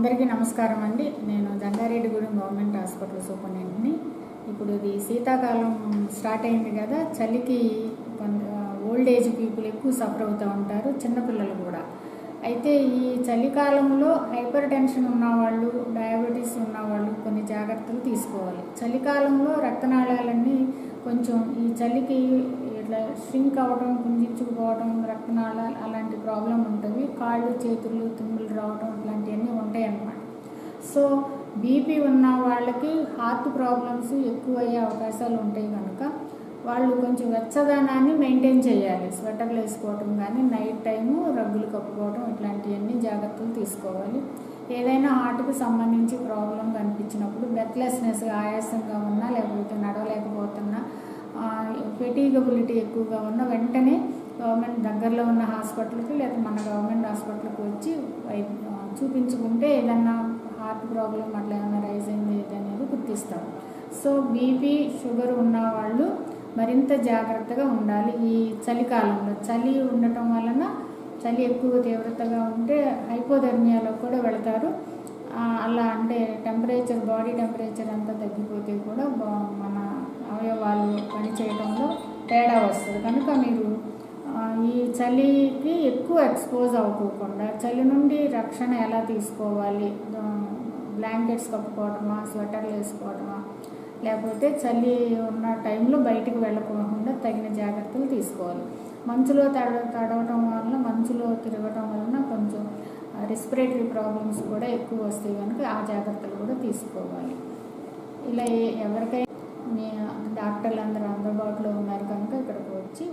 అందరికీ నమస్కారం అండి. నేను జంగారెడ్డిగూడెం గవర్నమెంట్ హాస్పిటల్ సూపరింటెండెంట్ని. ఇప్పుడు ఇది శీతాకాలం స్టార్ట్ అయింది కదా చలికి కొంత ఓల్డ్ ఏజ్ పీపుల్ ఎక్కువ సఫర్ అవుతూ ఉంటారు చిన్నపిల్లలు కూడా. అయితే ఈ చలికాలంలో హైపర్ టెన్షన్ ఉన్నవాళ్ళు డయాబెటీస్ ఉన్నవాళ్ళు కొన్ని జాగ్రత్తలు తీసుకోవాలి. చలికాలంలో రక్తనాళాలన్నీ కొంచెం ఈ చలికి ఇట్లా స్ట్రింక్ అవ్వడం కుంజించుకుపోవడం రక్తనాళాలు అలాంటి ప్రాబ్లం ఉంటుంది. కాళ్ళు చేతులు తుమ్ములు రావడం ఇట్లాంటివన్నీ ఉంటాయన్నమాట. సో బీపీ ఉన్న వాళ్ళకి హార్ట్ ప్రాబ్లమ్స్ ఎక్కువ అయ్యే అవకాశాలు ఉంటాయి కనుక వాళ్ళు కొంచెం వెచ్చదనాన్ని మెయింటైన్ చేయాలి. స్వెటర్లు వేసుకోవటం కానీ నైట్ టైము రగ్గులు కప్పుకోవడం ఇట్లాంటివన్నీ జాగ్రత్తలు తీసుకోవాలి. ఏదైనా హార్ట్కి సంబంధించి ప్రాబ్లం కనిపించినప్పుడు బ్రెత్లెస్నెస్గా ఆయాసంగా ఉన్నా లేకపోతే నడవలేకపోతున్నా ఫెటీగబిలిటీ ఎక్కువగా ఉన్న వెంటనే గవర్నమెంట్ దగ్గరలో ఉన్న హాస్పిటల్కి లేదా మన గవర్నమెంట్ హాస్పిటల్కి వచ్చి చూపించుకుంటే ఏదన్నా హార్ట్ ప్రాబ్లం అట్లా ఏమైనా రైజ్ అయింది అనేది గుర్తిస్తాం సో బీపీ షుగర్ ఉన్న వాళ్ళు మరింత జాగ్రత్తగా ఉండాలి ఈ చలికాలంలో. చలి ఉండటం వలన చలి ఎక్కువ తీవ్రతగా ఉంటే హైపోధర్మియాలో కూడా వెళతారు. అలా అంటే టెంపరేచర్ బాడీ టెంపరేచర్ అంతా తగ్గిపోతే కూడా బా- మన అవయవాలు పనిచేయడంలో తేడా వస్తుంది. కనుక మీరు చలికి ఎక్కువ ఎక్స్పోజ్ అవ్వకోకుండా చలి నుండి రక్షణ ఎలా తీసుకోవాలి? బ్లాంకెట్స్ కప్పుకోవటమా స్వెటర్లు వేసుకోవటమా లేకపోతే చలి ఉన్న టైంలో బయటికి వెళ్ళకుండా తగిన జాగ్రత్తలు తీసుకోవాలి. మంచులో తడ తడవటం వలన మంచులో తిరగటం వలన కొంచెం రెస్పిరేటరీ ప్రాబ్లమ్స్ కూడా ఎక్కువ వస్తాయి కనుక ఆ జాగ్రత్తలు కూడా తీసుకోవాలి. ఇలా ఎవరికైనా మీ డాక్టర్లు అందరూ అందుబాటులో ఉన్నారు కనుక ఇక్కడికి వచ్చి